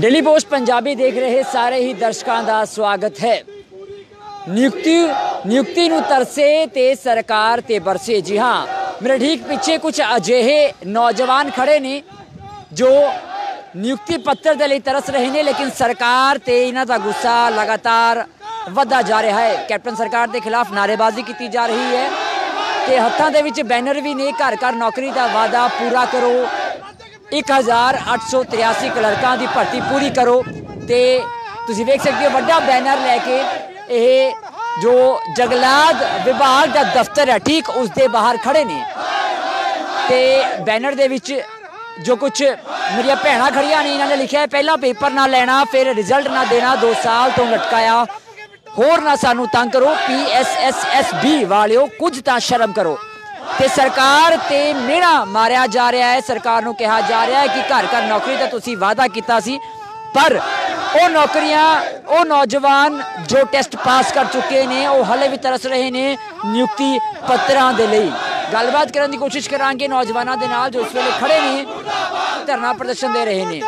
Daily post Punjabi ਦੇਖ ਰਹੇ ਸਾਰੇ ਹੀ ਦਰਸ਼ਕਾਂ ਦਾ ਸਵਾਗਤ ਹੈ। ਨਿਯੁਕਤੀ ਨਿਯੁਕਤੀ ਨੂੰ ਤਰਸੇ ਤੇ ਸਰਕਾਰ ਤੇ ਬਰਸੇ। ਜੀ ਹਾਂ, ਮੇਰੇ ਠੀਕ ਪਿੱਛੇ ਕੁਝ ਅਜਿਹੇ ਨੌਜਵਾਨ ਖੜੇ ਨੇ, ਜੋ ਨਿਯੁਕਤੀ ਪੱਤਰ ਦੇ ਲਈ ਤਰਸ ਰਹੇ ਨੇ, ਲੇਕਿਨ ਸਰਕਾਰ ਤੇ ਇਹਨਾਂ ਦਾ ਗੁੱਸਾ ਲਗਾਤਾਰ ਵੱਧਦਾ ਜਾ ਰਿਹਾ ਹੈ। ਕੈਪਟਨ ਸਰਕਾਰ ਦੇ ਖਿਲਾਫ ਨਾਰੇਬਾਜ਼ੀ ਕੀਤੀ ਜਾ ਰਹੀ ਹੈ ਤੇ ਹੱਥਾਂ ਦੇ ਵਿੱਚ ਬੈਨਰ ਵੀ ਨੇ। ਘਰ ਘਰ ਨੌਕਰੀ ਦਾ ਵਾਅਦਾ ਪੂਰਾ ਕਰੋ। 1883 ਕਲਰਕਾਂ ਦੀ ਭਰਤੀ ਪੂਰੀ ਕਰੋ ਤੇ ਤੁਸੀਂ ਵੇਖ ਸਕਦੇ ਹੋ ਵੱਡਾ ਬੈਨਰ ਲੈ ਕੇ ਇਹ ਜੋ ਜਗਲਾਦ ਵਿਭਾਗ ਦਾ ਦਫ਼ਤਰ ਹੈ, ਠੀਕ ਉਸ ਦੇ ਬਾਹਰ ਖੜੇ ਨੇ। ਤੇ ਬੈਨਰ ਦੇ ਵਿੱਚ ਜੋ ਕੁਝ ਮੇਰੀਆਂ ਭੈਣਾਂ ਖੜੀਆਂ ਨੇ, ਇਹਨਾਂ ਨੇ ਲਿਖਿਆ ਹੈ, ਪਹਿਲਾਂ ਪੇਪਰ ਨਾ ਲੈਣਾ, ਫਿਰ ਰਿਜ਼ਲਟ ਨਾ ਦੇਣਾ 2 ਸਾਲ ਤੋਂ ਲਟਕਾਇਆ। ਹੋਰ ਨਾ ਸਾਨੂੰ ਤੰਗ ਕਰੋ ਪੀਐਸਐਸਐਸਬੀ ਵਾਲਿਓ ਕੁਝ ਤਾਂ ਸ਼ਰਮ ਕਰੋ। ਤੇ ਸਰਕਾਰ ਤੇ ਮਿਹਣਾ ਮਾਰਿਆ ਜਾ ਰਿਹਾ ਹੈ। ਸਰਕਾਰ ਨੂੰ ਕਿਹਾ ਜਾ ਰਿਹਾ ਹੈ ਕਿ ਘਰ ਘਰ ਨੌਕਰੀ ਦਾ ਤੁਸੀਂ ਵਾਅਦਾ ਕੀਤਾ ਸੀ, ਪਰ ਉਹ ਨੌਕਰੀਆਂ, ਉਹ ਨੌਜਵਾਨ ਜੋ ਟੈਸਟ ਪਾਸ ਕਰ ਚੁੱਕੇ ਨੇ, ਉਹ ਹਲੇ ਵੀ ਤਰਸ ਰਹੇ ਨੇ ਨਿਯੁਕਤੀ ਪੱਤਰਾਂ ਦੇ ਲਈ। ਗੱਲਬਾਤ ਕਰਨ ਦੀ ਕੋਸ਼ਿਸ਼ ਕਰਾਂਗੇ ਨੌਜਵਾਨਾਂ ਦੇ ਨਾਲ ਜੋ ਇਸ ਵੇਲੇ ਖੜੇ ਨੇ, ਧਰਨਾ ਪ੍ਰਦਰਸ਼ਨ ਦੇ ਰਹੇ ਨੇ।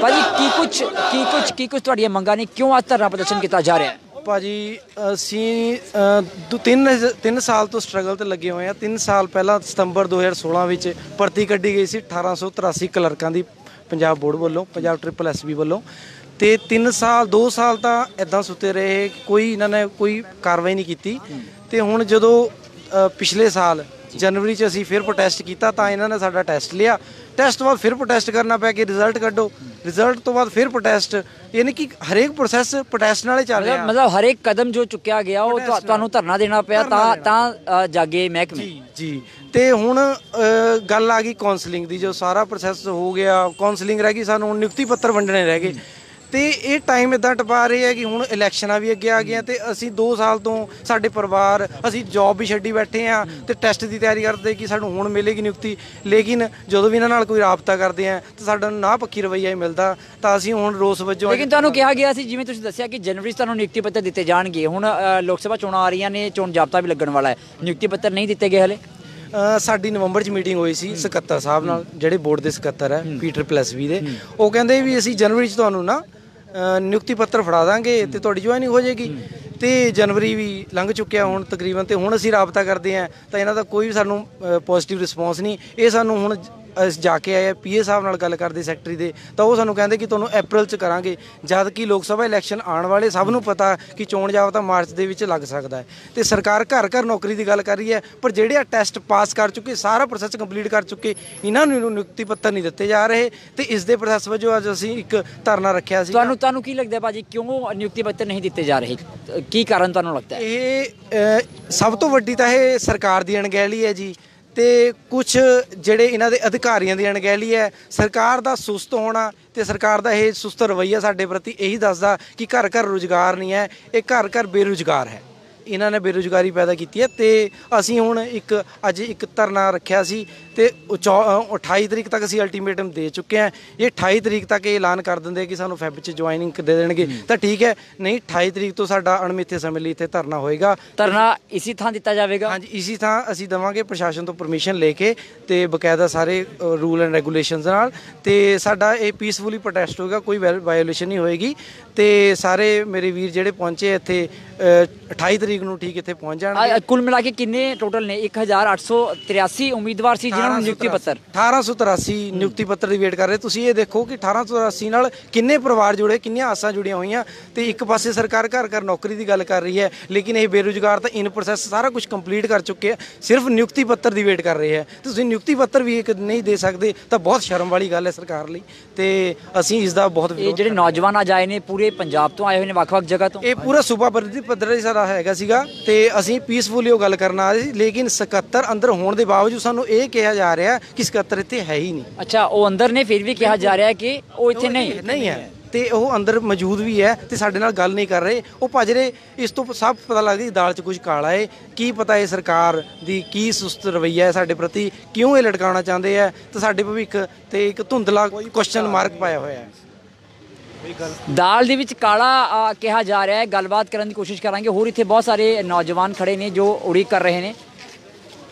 ਭਾਜੀ, ਕੀ ਕੁਝ ਕੀ ਕੁਝ ਕੀ ਕੁਝ ਤੁਹਾਡੀਆਂ ਮੰਗਾਂ ਨੇ? ਕਿਉਂ ਅੱਜ ਧਰਨਾ ਪ੍ਰਦਰਸ਼ਨ ਕੀਤਾ ਜਾ ਰਿਹਾ ਹੈ? ਭਾਜੀ ਅਸੀਂ ਦੋ ਤਿੰਨ ਤਿੰਨ ਸਾਲ ਤੋਂ ਸਟਰਗਲ ਤੇ ਲੱਗੇ ਹੋਏ ਆ ਤਿੰਨ ਸਾਲ ਪਹਿਲਾਂ ਸਤੰਬਰ 2016 ਵਿੱਚ ਭਰਤੀ ਕੱਢੀ ਗਈ ਸੀ 1883 ਕਲਰਕਾਂ ਦੀ ਪੰਜਾਬ ਬੋਰਡ ਵੱਲੋਂ, ਪੰਜਾਬ ਟ੍ਰਿਪਲ ਐਸਬੀ ਵੱਲੋਂ। ਤੇ 3 ਸਾਲ 2 ਸਾਲ ਤਾਂ ਇਦਾਂ ਸੁੱਤੇ ਰਹੇ, ਕੋਈ ਇਹਨਾਂ ਨੇ ਕੋਈ ਕਾਰਵਾਈ ਨਹੀਂ ਕੀਤੀ। ਤੇ ਹੁਣ ਜਦੋਂ ਪਿਛਲੇ ਸਾਲ ਜਨਵਰੀ 'ਚ ਅਸੀਂ ਫਿਰ ਪ੍ਰੋਟੈਸਟ ਕੀਤਾ ਤਾਂ ਇਹਨਾਂ ਨੇ ਸਾਡਾ ਟੈਸਟ ਲਿਆ। ਟੈਸਟ ਤੋਂ ਬਾਅਦ ਫਿਰ ਪ੍ਰੋਟੈਸਟ ਕਰਨਾ ਪਿਆ ਕਿ ਰਿਜ਼ਲਟ ਕੱਢੋ। ਰਿਜ਼ਲਟ ਤੋਂ ਬਾਅਦ ਫਿਰ ਪ੍ਰੋਟੈਸਟ ਯਾਨੀ ਕਿ ਹਰੇਕ ਪ੍ਰੋਸੈਸ ਪ੍ਰੋਟੈਸਟ ਨਾਲ ਚੱਲ ਰਿਹਾ। ਮਤਲਬ ਮਤਲਬ ਹਰ ਇੱਕ ਕਦਮ ਜੋ ਚੁੱਕਿਆ ਗਿਆ ਉਹ ਤੁਹਾ- ਤੁਹਾਨੂੰ ਧਰਨਾ ਦੇਣਾ ਪਿਆ ਤਾਂ ਤਾਂ ਜਾਗੇ ਮਹਿਕਮੇ। ਜੀ ਜੀ। ਤੇ ਹੁਣ ਗੱਲ ਆ ਗਈ ਕਾਉਂਸਲਿੰਗ ਦੀ ਜੋ ਸਾਰਾ ਪ੍ਰੋਸੈਸ ਹੋ ਗਿਆ ਕਾਉਂਸਲਿੰਗ ਰਹਿ ਗਈ ਸਾਨੂੰ ਨਿਯੁਕਤੀ ਪੱਤਰ ਵੰਡਣੇ ਰਹਿ ਗਏ। ਤੇ ਇਹ ਟਾਈਮ ਇਦਾਂ ਟਪਾ ਰਹੇ ਹੈ ਕਿ ਹੁਣ ਇਲੈਕਸ਼ਨਾਂ ਵੀ ਅੱਗੇ ਆ ਗਈਆਂ ਤੇ ਅਸੀਂ 2 ਸਾਲ ਤੋਂ ਸਾਡੇ ਪਰਿਵਾਰ ਅਸੀਂ ਜੌਬ ਵੀ ਛੱਡੀ ਬੈਠੇ ਆ ਤੇ ਟੈਸਟ ਦੀ ਤਿਆਰੀ ਕਰਦੇ ਕਿ ਸਾਨੂੰ ਹੁਣ ਮਿਲੇਗੀ ਨਿਯੁਕਤੀ। ਲੇਕਿਨ ਜਦੋਂ ਵੀ ਇਹਨਾਂ ਨਾਲ ਕੋਈ ਰਾਬਤਾ ਕਰਦੇ ਆ ਤਾਂ ਸਾਡਾ ਨਾ ਪੱਕੀ ਰਵੱਈਆ ਹੀ ਮਿਲਦਾ ਤਾਂ ਅਸੀਂ ਹੁਣ ਰੋਸ ਵਜੋਂ ਲੇਕਿਨ ਤੁਹਾਨੂੰ ਕਿਹਾ ਗਿਆ ਸੀ ਜਿਵੇਂ ਤੁਸੀਂ ਦੱਸਿਆ ਕਿ ਜਨਵਰੀ 'ਚ ਤੁਹਾਨੂੰ ਨਿਯੁਕਤੀ ਪੱਤਰ ਦਿੱਤੇ ਜਾਣਗੇ। ਹੁਣ ਲੋਕ ਸਭਾ ਚੋਣਾਂ ਆ ਰਹੀਆਂ ਨੇ ਚੋਣ ਜਾਬਤਾ ਵੀ ਲੱਗਣ ਵਾਲਾ ਹੈ। ਨਿਯੁਕਤੀ ਪੱਤਰ ਨਹੀਂ ਦਿੱਤੇ ਗਏ ਹਲੇ? ਸਾਡੀ ਨਵੰਬਰ 'ਚ ਮੀਟਿੰਗ ਹੋਈ ਸੀ ਸਕੱਤਰ ਸਾਹਿਬ ਨਾਲ ਜਿਹੜੇ ਬੋਰਡ ਦੇ ਸਕੱਤਰ ਹੈ ਪੀਟਰ ਪਲੈਸਵੀ ਦੇ। ਉਹ ਕਹਿੰਦੇ ਵੀ ਅਸੀਂ ਜਨਵਰੀ 'ਚ ਤੁਹਾਨੂੰ ਨਾ ਨਿਯੁਕਤੀ ਪੱਤਰ ਫੜਾ ਦਾਂਗੇ ਤੇ ਤੁਹਾਡੀ ਜੁਆਇਨਿੰਗ ਹੋ ਜਾਏਗੀ। ਤੇ ਜਨਵਰੀ ਵੀ ਲੰਘ ਚੁੱਕਿਆ ਹੁਣ ਤਕਰੀਬਨ ਤੇ ਹੁਣ ਅਸੀਂ ਰਾਬਤਾ ਕਰਦੇ ਆਂ ਤਾਂ ਇਹਨਾਂ ਦਾ ਕੋਈ ਵੀ ਸਾਨੂੰ ਪੋਜ਼ਿਟਿਵ ਰਿਸਪੌਂਸ ਨਹੀਂ। ਇਹ ਸਾਨੂੰ ਹੁਣ ਅਸੀਂ ਜਾ ਕੇ ਆਏ ਪੀਏ ਸਾਹਿਬ ਨਾਲ ਗੱਲ ਕਰਦੇ ਸੈਕਟਰੀ ਦੇ ਤਾਂ ਉਹ ਸਾਨੂੰ ਕਹਿੰਦੇ ਕਿ ਤੁਹਾਨੂੰ ਅਪ੍ਰੈਲ 'ਚ ਕਰਾਂਗੇ ਜਦ ਕਿ ਲੋਕ ਸਭਾ ਇਲੈਕਸ਼ਨ ਆਉਣ ਵਾਲੇ ਸਭ ਨੂੰ ਪਤਾ ਕਿ ਚੋਣ ਜਾਬਤਾ ਮਾਰਚ ਦੇ ਵਿੱਚ ਲੱਗ ਸਕਦਾ ਹੈ। ਤੇ ਸਰਕਾਰ ਘਰ ਘਰ ਨੌਕਰੀ ਦੀ ਗੱਲ ਕਰ ਰਹੀ ਹੈ ਪਰ ਜਿਹੜੇ ਆ ਟੈਸਟ ਪਾਸ ਕਰ ਚੁੱਕੇ ਸਾਰਾ ਪ੍ਰੋਸੈਸ ਕੰਪਲੀਟ ਕਰ ਚੁੱਕੇ ਇਹਨਾਂ ਨੂੰ ਨਿਯੁਕਤੀ ਪੱਤਰ ਨਹੀਂ ਦਿੱਤੇ ਜਾ ਰਹੇ ਤੇ ਇਸ ਦੇ ਪ੍ਰੋਸੈਸ ਵਜੋਂ ਅੱਜ ਅਸੀਂ ਇੱਕ ਧਰਨਾ ਰੱਖਿਆ ਸੀ। ਤੁਹਾਨੂੰ ਤੁਹਾਨੂੰ ਕੀ ਲੱਗਦਾ ਭਾਜੀ ਕਿਉਂ ਨਿਯੁਕਤੀ ਪੱਤਰ ਨਹੀਂ ਦਿੱਤੇ ਜਾ ਰਹੇ? ਕੀ ਕਾਰਨ ਤੁਹਾਨੂੰ ਲੱਗਦਾ ਇਹ ਸਭ ਤੋਂ ਵੱਡੀ ਤਾਂ ਇਹ ਸਰਕਾਰ ਦੀ ਅਣਗਹਿਲੀ ਹੈ ਜੀ। ਤੇ ਕੁਝ ਜਿਹੜੇ ਇਹਨਾਂ ਦੇ ਅਧਿਕਾਰੀਆਂ ਦੀ ਅਣਗਹਿਲੀ ਹੈ, ਸਰਕਾਰ ਦਾ ਸੁਸਤ ਹੋਣਾ ਤੇ ਸਰਕਾਰ ਦਾ ਇਹ ਸੁਸਤ ਰਵੱਈਆ ਸਾਡੇ ਪ੍ਰਤੀ ਇਹੀ ਦੱਸਦਾ ਕਿ ਘਰ ਘਰ ਰੁਜ਼ਗਾਰ ਨਹੀਂ ਹੈ, ਇਹ ਘਰ ਘਰ ਬੇਰੁਜ਼ਗਾਰ ਹੈ। ਇਹਨਾਂ ਨੇ ਬੇਰੁਜ਼ਗਾਰੀ ਪੈਦਾ ਕੀਤੀ ਹੈ ਤੇ ਅਸੀਂ ਹੁਣ ਇੱਕ, ਅੱਜ ਇੱਕ ਧਰਨਾ ਰੱਖਿਆ ਸੀ ਤੇ ਉਹ ਚੌ- ਅ, 28 ਤਰੀਕ ਤੱਕ ਅਸੀਂ ਅਲਟੀਮੇਟਮ ਦੇ ਚੁੱਕੇ ਹਾਂ। ਇਹ 28 ਤਰੀਕ ਤੱਕ ਇਹ ਐਲਾਨ ਕਰ ਦਿੰਦੇ ਕਿ ਸਾਨੂੰ ਫੈਬ 'ਚ ਜੁਆਇਨਿੰਗ ਦੇ ਦੇਣਗੇ। ਤਾਂ ਠੀਕ ਹੈ ਨਹੀਂ 28 ਤਰੀਕ ਤੋਂ ਸਾਡਾ ਅਣਮਿੱਥੇ ਸਮੇਂ ਲਈ ਇੱਥੇ ਧਰਨਾ ਹੋਏਗਾ। ਧਰਨਾ ਇਸੇ ਥਾਂ ਦਿੱਤਾ ਜਾਵੇਗਾ? ਹਾਂਜੀ ਇਸੇ ਥਾਂ ਅਸੀਂ ਦਵਾਂਗੇ ਪ੍ਰਸ਼ਾਸਨ ਤੋਂ ਪਰਮਿਸ਼ਨ ਲੈ ਕੇ ਤੇ ਬਕਾਇਦਾ ਸਾਰੇ ਰੂਲ ਐਂਡ ਰੈਗੂਲੇਸ਼ਨਸ ਨਾਲ। ਤੇ ਸਾਡਾ ਇਹ ਪੀਸਫੁਲੀ ਪ੍ਰੋਟੈਸਟ ਹੋਏਗਾ ਕੋਈ ਵਾਇਓਲੇਸ਼ਨ ਨਹੀਂ ਹੋਏਗੀ। ਤੇ ਸਾਰੇ ਮੇਰੇ ਵੀਰ ਜਿਹੜੇ ਪਹੁੰਚੇ ਇੱਥੇ ਅ, 28 ਤਰੀਕ ਨੂੰ ਠੀਕ ਇੱਥੇ ਪਹੁੰਚ ਜਾਣਗੇ। ਕੁੱਲ ਮਿਲਾ ਕੇ ਕਿੰਨੇ ਟੋਟਲ ਨੇ? 1883 ਉਮੀਦਵਾਰ ਸੀ ਜਿਨ੍ਹਾਂ ਨੂੰ ਨਿਯੁਕਤੀ ਪੱਤਰ। 1883 ਨਿਯੁਕਤੀ ਪੱਤਰ ਦੀ ਵੇਟ ਕਰ ਰਹੇ। ਤੁਸੀਂ ਇਹ ਦੇਖੋ ਕਿ 1883 ਨਾਲ ਕਿੰਨੇ ਪਰਿਵਾਰ ਜੁੜੇ ਕਿੰਨੀਆਂ ਆਸਾਂ ਜੁੜੀਆਂ ਹੋਈਆਂ ਤੇ ਇੱਕ ਪਾਸੇ ਸਰਕਾਰ ਘਰ ਘਰ ਨੌਕਰੀ ਦੀ ਗੱਲ ਕਰ ਰਹੀ ਹੈ ਲੇਕਿਨ ਇਹ ਬੇਰੁਜ਼ਗਾਰ ਤਾਂ ਇਨ ਪ੍ਰੋਸੈਸ ਸਾਰਾ ਕੁਝ ਕੰਪਲੀਟ ਕਰ ਚੁੱਕੇ ਆ ਸਿਰਫ ਨਿਯੁਕਤੀ ਪੱਤਰ ਦੀ ਵੇਟ ਕਰ ਰਹੇ ਹੈ। ਤੁਸੀਂ ਨਿਯੁਕਤੀ ਪੱਤਰ ਵੀ ਇੱਕ ਨਹੀਂ ਦੇ ਸਕਦੇ ਤਾਂ ਬਹੁਤ ਸ਼ਰਮ ਵਾਲੀ ਗੱਲ ਹੈ ਸਰਕਾਰ ਲਈ। ਤੇ ਅਸੀਂ ਇਸ ਦਾ ਬਹੁਤ ਇਹ ਜਿਹੜੇ ਨੌਜਵਾਨ ਅੱਜ ਆਏ ਨੇ ਪੂਰੇ ਪੰਜਾਬ ਤੋਂ ਆਏ ਹੋਏ ਨੇ ਵੱਖ-ਵੱਖ ਜਗ੍ਹਾ ਤੋਂ? ਇਹ ਪੂਰਾ ਸੂਬਾ ਪੱਧਰ ਸਾਡਾ ਹੈਗਾ ਸੀਗਾ ਤੇ ਅਸੀਂ ਪੀਸਫੁਲੀ ਉਹ ਗੱਲ ਕਰਨ ਸੀ ਲੇਕਿਨ 77 ਅੰਦਰ ਹੋਣ ਦੇ ਬਾਵਜੂਦ ਸਾਨੂੰ ਇਹ ਕਿਹਾ ਜਾ ਰਿਹਾ ਕਿ 77 ਇੱਥੇ ਹੈ ਹੀ ਨਹੀਂ ਅੱਛਾ ਉਹ ਅੰਦਰ ਨੇ ਫਿਰ ਵੀ ਕਿਹਾ ਜਾ ਰਿਹਾ ਕਿ ਉਹ ਇੱਥੇ ਨਹੀਂ ਨਹੀਂ ਹੈ ਤੇ ਉਹ ਅੰਦਰ ਮੌਜੂਦ ਵੀ ਹੈ ਤੇ ਸਾਡੇ ਨਾਲ ਗੱਲ ਨਹੀਂ ਕਰ ਰਹੇ ਉਹ ਭੱਜ ਰਹੇ ਇਸ ਤੋਂ ਸਭ ਪਤਾ ਲੱਗਦਾ ਦਾਲ 'ਚ ਕੁਝ ਕਾਲਾ ਹੈ ਕੀ ਪਤਾ ਇਹ ਸਰਕਾਰ ਦੀ ਕੀ ਸੁਸਤ ਰਵਈਆ ਹੈ ਸਾਡੇ ਪ੍ਰਤੀ ਕਿਉਂ ਇਹ ਲਟਕਾਉਣਾ ਚਾਹੁੰਦੇ ਆ ਤੇ ਸਾਡੇ ਭਵਿੱਖ ਤੇ ਇੱਕ ਧੁੰਦਲਾ ਕੁਐਸਚਨ ਮਾਰਕ ਪਾਇਆ ਹੋਇਆ ਹੈ ਦਾਲ ਦੇ ਵਿੱਚ ਕਾਲਾ ਕਿਹਾ ਜਾ ਰਿਹਾ ਹੈ ਗੱਲਬਾਤ ਕਰਨ ਦੀ ਕੋਸ਼ਿਸ਼ ਕਰਾਂਗੇ ਹੋਰ ਇੱਥੇ ਬਹੁਤ ਸਾਰੇ ਨੌਜਵਾਨ ਖੜੇ ਨੇ ਜੋ ਉਡੀਕ ਕਰ ਰਹੇ ਨੇ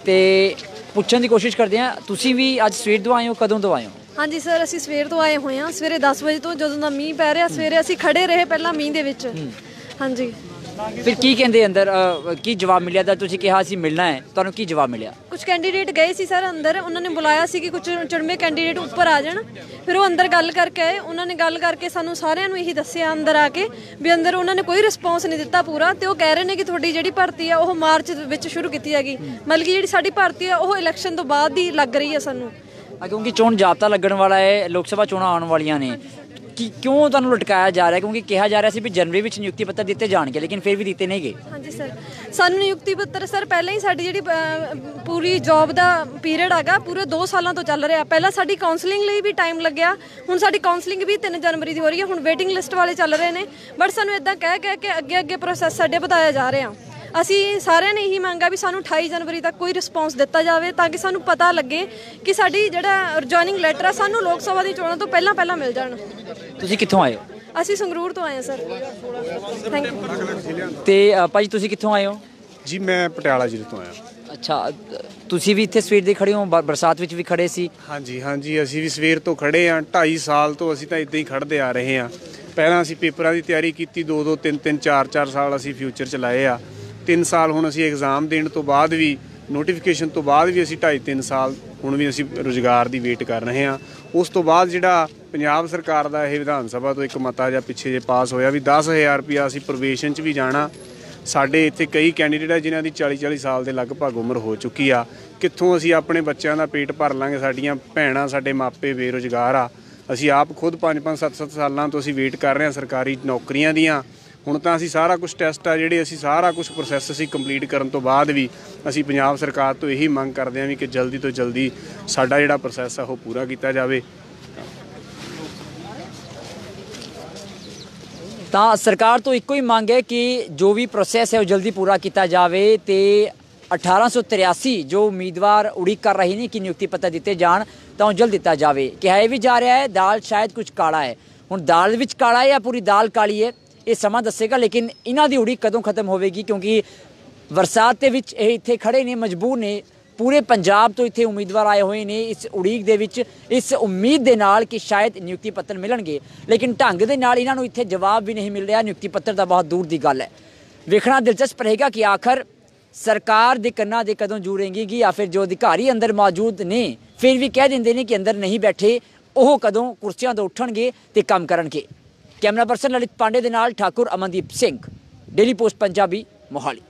ਤੇ ਪੁੱਛਣ ਦੀ ਕੋਸ਼ਿਸ਼ ਕਰਦੇ ਆ ਤੁਸੀਂ ਵੀ ਅੱਜ ਸਵੇਰ ਤੋਂ ਆਏ ਹੋ ਕਦੋਂ ਤੋਂ ਆਏ ਹੋ? ਹਾਂਜੀ ਸਰ ਅਸੀਂ ਸਵੇਰ ਤੋਂ ਆਏ ਹੋਏ ਹਾਂ ਸਵੇਰੇ 10 ਵਜੇ ਤੋਂ ਜਦੋਂ ਦਾ ਮੀਂਹ ਪੈ ਰਿਹਾ ਸਵੇਰੇ ਅਸੀਂ ਖੜੇ ਰਹੇ ਪਹਿਲਾਂ ਮੀਂਹ ਦੇ ਵਿੱਚ। ਹਾਂਜੀ। ਫਿਰ ਕੀ ਕਹਿੰਦੇ ਅੰਦਰ ਕੀ ਜਵਾਬ ਮਿਲਿਆ? ਤਾਂ ਤੁਸੀਂ ਕਿਹਾ ਸੀ ਮਿਲਣਾ ਹੈ ਤੁਹਾਨੂੰ ਕੀ ਜਵਾਬ ਮਿਲਿਆ? ਕੁਝ ਕੈਂਡੀਡੇਟ ਗਏ ਸੀ ਸਰ ਅੰਦਰ ਉਹਨਾਂ ਨੇ ਬੁਲਾਇਆ ਸੀ ਕਿ ਕੁਝ ਚੁਣਵੇਂ ਕੈਂਡੀਡੇਟ ਉੱਪਰ ਆ ਜਾਣ। ਫਿਰ ਉਹ ਅੰਦਰ ਗੱਲ ਕਰਕੇ ਆਏ ਉਹਨਾਂ ਨੇ ਗੱਲ ਕਰਕੇ ਸਾਨੂੰ ਸਾਰਿਆਂ ਨੂੰ ਇਹੀ ਦੱਸਿਆ ਅੰਦਰ ਆ ਕੇ ਵੀ ਅੰਦਰ ਉਹਨਾਂ ਨੇ ਕੋਈ ਰਿਸਪੌਂਸ ਨਹੀਂ ਦਿੱਤਾ ਪੂਰਾ ਤੇ ਉਹ ਕਹਿ ਰਹੇ ਨੇ ਕਿ ਤੁਹਾਡੀ ਜਿਹੜੀ ਭਰਤੀ ਆ ਉਹ ਮਾਰਚ ਵਿੱਚ ਸ਼ੁਰੂ ਕੀਤੀ ਹੈਗੀ। ਮਤਲਬ ਕਿ ਜਿਹੜੀ ਸਾਡੀ ਭਰਤੀ ਆ ਉਹ ਇਲੈਕਸ਼ਨ ਤੋਂ ਬਾਅਦ ਹੀ ਲੱਗ ਰਹੀ ਹੈ ਸਾਨੂੰ। ਕਿਉਂਕਿ ਚੋਣ ਜਾਬਤਾ ਲੱਗਣ ਵਾਲਾ ਹੈ ਲੋਕ ਸਭਾ ਚੋਣਾਂ ਆਉਣ ਵਾਲੀਆਂ ਨੇ। ਕਿ ਕਿਉਂ ਤੁਹਾਨੂੰ ਲਟਕਾਇਆ ਜਾ ਰਿਹਾ? ਕਿਉਂਕਿ ਕਿਹਾ ਜਾ ਰਿਹਾ ਸੀ ਵੀ ਜਨਵਰੀ ਵਿੱਚ ਨਿਯੁਕਤੀ ਪੱਤਰ ਦਿੱਤੇ ਜਾਣਗੇ, ਲੇਕਿਨ ਫਿਰ ਵੀ ਦਿੱਤੇ ਨਹੀਂ ਗਏ। ਹਾਂਜੀ ਸਰ। ਸਾਨੂੰ ਨਿਯੁਕਤੀ ਪੱਤਰ ਸਰ, ਪਹਿਲਾਂ ਹੀ ਸਾਡੀ ਜਿਹੜੀ ਪੂਰੀ ਜੌਬ ਦਾ ਪੀਰੀਅਡ ਹੈਗਾ, ਪੂਰੇ 2 ਸਾਲਾਂ ਤੋਂ ਚੱਲ ਰਿਹਾ। ਪਹਿਲਾਂ ਸਾਡੀ ਕਾਉਂਸਲਿੰਗ ਲਈ ਵੀ ਟਾਈਮ ਲੱਗਿਆ, ਹੁਣ ਸਾਡੀ ਕਾਉਂਸਲਿੰਗ ਵੀ 3 ਜਨਵਰੀ ਦੀ ਹੋ ਰਹੀ ਹੈ, ਹੁਣ ਵੇਟਿੰਗ ਲਿਸਟ ਵਾਲੇ ਚੱਲ ਰਹੇ ਨੇ। ਬਟ ਸਾਨੂੰ ਇਦਾਂ ਕਹਿ ਕਹਿ ਕੇ ਅੱਗੇ ਅੱਗੇ ਪ੍ਰੋਸੈਸ ਸਾਡੇ ਵਧਾਇਆ ਜਾ ਰਿਹਾ। ਅਸੀਂ ਸਾਰਿਆਂ ਨੇ ਇਹੀ ਮੰਗਾ ਵੀ ਸਾਨੂੰ 28 ਜਨਵਰੀ ਤੱਕ ਕੋਈ ਰਿਸਪੌਂਸ ਦਿੱਤਾ ਜਾਵੇ ਤਾਂ ਕਿ ਸਾਨੂੰ ਪਤਾ ਲੱਗੇ ਕਿ ਸਾਡੀ ਜਿਹੜਾ ਜੁਆਇਨਿੰਗ ਲੈਟਰ ਆ ਸਾਨੂੰ ਲੋਕ ਸਭਾ ਦੀ ਚੋਣਾਂ ਤੋਂ ਪਹਿਲਾਂ ਪਹਿਲਾਂ ਮਿਲ ਜਾਣ। ਤੁਸੀਂ ਕਿੱਥੋਂ ਆਏ ਹੋ? ਅਸੀਂ ਸੰਗਰੂਰ ਤੋਂ ਆਏ ਹਾਂ ਸਰ। ਥੈਂਕ ਯੂ ਤੇ ਅ, ਭਾਜੀ ਤੁਸੀਂ ਕਿੱਥੋਂ ਆਏ ਹੋ? ਜੀ ਮੈਂ ਪਟਿਆਲਾ ਜ਼ਿਲ੍ਹੇ ਤੋਂ ਆਇਆ। ਅੱਛਾ ਤੁਸੀਂ ਵੀ ਇੱਥੇ ਸਵੇਰ ਦੇ ਖੜੇ ਹੋ? ਬ- ਬਰਸਾਤ ਵਿੱਚ ਵੀ ਖੜੇ ਸੀ? ਹਾਂਜੀ ਹਾਂਜੀ ਅਸੀਂ ਵੀ ਸਵੇਰ ਤੋਂ ਖੜੇ ਆ 2.5 ਸਾਲ ਤੋਂ ਅਸੀਂ ਤਾਂ ਇਦਾਂ ਹੀ ਖੜਦੇ ਆ ਰਹੇ ਆ ਪਹਿਲਾਂ ਅਸੀਂ ਪੇਪਰਾਂ ਦੀ ਤਿਆਰੀ ਕੀਤੀ 2 2 3 3 4 4 ਸਾਲ ਅਸੀਂ ਫਿਊਚਰ ਚ ਲਾਏ ਆ। 3 ਸਾਲ ਹੁਣ ਅਸੀਂ ਐਗਜ਼ਾਮ ਦੇਣ ਤੋਂ ਬਾਅਦ ਵੀ ਨੋਟੀਫਿਕੇਸ਼ਨ ਤੋਂ ਬਾਅਦ ਵੀ ਅਸੀਂ 2.5 3 ਸਾਲ ਹੁਣ ਵੀ ਅਸੀਂ ਰੋਜ਼ਗਾਰ ਦੀ ਵੇਟ ਕਰ ਰਹੇ ਹਾਂ। ਉਸ ਤੋਂ ਬਾਅਦ ਜਿਹੜਾ ਪੰਜਾਬ ਸਰਕਾਰ ਦਾ ਇਹ ਵਿਧਾਨ ਸਭਾ ਤੋਂ ਇੱਕ ਮਤਾ ਜਿਹਾ ਪਿੱਛੇ ਜੇ ਪਾਸ ਹੋਇਆ ਵੀ 10000 ਰੁਪਿਆ ਅਸੀਂ ਪ੍ਰਵੇਸ਼ਨ ਚ ਵੀ ਜਾਣਾ। ਸਾਡੇ ਇੱਥੇ ਕਈ ਕੈਂਡੀਡੇਟ ਆ ਜਿਨ੍ਹਾਂ ਦੀ 40 40 ਸਾਲ ਦੇ ਲਗਭਗ ਉਮਰ ਹੋ ਚੁੱਕੀ ਆ। ਕਿੱਥੋਂ ਅਸੀਂ ਆਪਣੇ ਬੱਚਿਆਂ ਦਾ ਪੇਟ ਭਰ ਲਾਂਗੇ, ਸਾਡੀਆਂ ਭੈਣਾਂ ਸਾਡੇ ਮਾਪੇ ਬੇਰੁਜ਼ਗਾਰ ਆ। ਅਸੀਂ ਆਪ ਖੁਦ 5 5 7 7 ਸਾਲਾਂ ਤੋਂ ਅਸੀਂ ਵੇਟ ਕਰ ਰਹੇ ਹਾਂ ਸਰਕਾਰੀ ਨੌਕਰੀਆਂ ਦੀਆਂ। ਹੁਣ ਤਾਂ ਅਸੀਂ ਸਾਰਾ ਕੁਝ ਟੈਸਟ ਆ, ਜਿਹੜੇ ਅਸੀਂ ਸਾਰਾ ਕੁਝ ਪ੍ਰੋਸੈਸ ਅਸੀਂ ਕੰਪਲੀਟ ਕਰਨ ਤੋਂ ਬਾਅਦ ਵੀ ਅਸੀਂ ਪੰਜਾਬ ਸਰਕਾਰ ਤੋਂ ਇਹੀ ਮੰਗ ਕਰਦੇ ਹਾਂ ਵੀ ਕਿ ਜਲਦੀ ਤੋਂ ਜਲਦੀ ਸਾਡਾ ਜਿਹੜਾ ਪ੍ਰੋਸੈਸ ਆ, ਉਹ ਪੂਰਾ ਕੀਤਾ ਜਾਵੇ। ਤਾਂ ਸਰਕਾਰ ਤੋਂ ਇੱਕੋ ਹੀ ਮੰਗ ਹੈ ਕਿ ਜੋ ਵੀ ਪ੍ਰੋਸੈਸ ਹੈ, ਉਹ ਜਲਦੀ ਪੂਰਾ ਕੀਤਾ ਜਾਵੇ ਤੇ 1883 ਜੋ ਉਮੀਦਵਾਰ ਉਡੀਕ ਕਰ ਰਹੇ ਨੇ ਕਿ ਨਿਯੁਕਤੀ ਪੱਤਰ ਦਿੱਤੇ ਜਾਣ, ਤਾਂ ਉਹ ਜਲਦ ਦਿੱਤਾ ਜਾਵੇ। ਕਿਹਾ ਇਹ ਵੀ ਜਾ ਰਿਹਾ ਹੈ, ਦਾਲ ਸ਼ਾਇਦ ਕੁਝ ਕਾਲਾ ਹੈ। ਹੁਣ ਦਾਲ ਵਿੱਚ ਕਾਲਾ ਹੈ ਜਾਂ ਪੂਰੀ ਦਾਲ ਕਾਲੀ ਹੈ? ਇਹ ਸਮਾਂ ਦੱਸੇਗਾ, ਲੇਕਿਨ ਇਹਨਾਂ ਦੀ ਉਡੀਕ ਕਦੋਂ ਖਤਮ ਹੋਵੇਗੀ? ਕਿਉਂਕਿ ਬਰਸਾਤ ਦੇ ਵਿੱਚ ਇਹ ਇੱਥੇ ਖੜੇ ਨੇ, ਮਜਬੂਰ ਨੇ, ਪੂਰੇ ਪੰਜਾਬ ਤੋਂ ਇੱਥੇ ਉਮੀਦਵਾਰ ਆਏ ਹੋਏ ਨੇ। ਇਸ ਉਡੀਕ ਦੇ ਵਿੱਚ ਇਸ ਉਮੀਦ ਦੇ ਨਾਲ ਕਿ ਸ਼ਾਇਦ ਨਿਯੁਕਤੀ ਪੱਤਰ ਮਿਲਣਗੇ। ਲੇਕਿਨ ਢੰਗ ਦੇ ਨਾਲ ਇਹਨਾਂ ਨੂੰ ਇੱਥੇ ਜਵਾਬ ਵੀ ਨਹੀਂ ਮਿਲ ਰਿਹਾ। ਨਿਯੁਕਤੀ ਪੱਤਰ ਦਾ ਬਹੁਤ ਦੂਰ ਦੀ ਗੱਲ ਹੈ। ਵੇਖਣਾ ਦਿਲਚਸਪ ਰਹੇਗਾ ਕਿ ਆਖਰ ਸਰਕਾਰ ਦੇ ਕੰਨਾਂ ਦੇ ਕਦੋਂ ਜੁੜੇਗੀ ਜਾਂ ਫਿਰ ਜੋ ਅਧਿਕਾਰੀ ਅੰਦਰ ਮੌਜੂਦ ਨੇ, ਫਿਰ ਵੀ ਕਹਿ ਦਿੰਦੇ ਨੇ ਕਿ ਅੰਦਰ ਨਹੀਂ ਬੈਠੇ। ਉਹ ਕਦੋਂ ਕੁਰਸੀਆਂ ਤੋਂ ਉੱਠਣਗੇ ਤੇ ਕੰਮ ਕਰਨਗੇ। ਕੈਮਰਾ ਪਰਸਨ ਲਲਿਤ ਪਾਂਡੇ ਦੇ ਨਾਲ ਠਾਕੁਰ ਅਮਨਦੀਪ ਸਿੰਘ ਡੇਲੀ ਪੋਸਟ ਪੰਜਾਬੀ ਮੋਹਾਲੀ।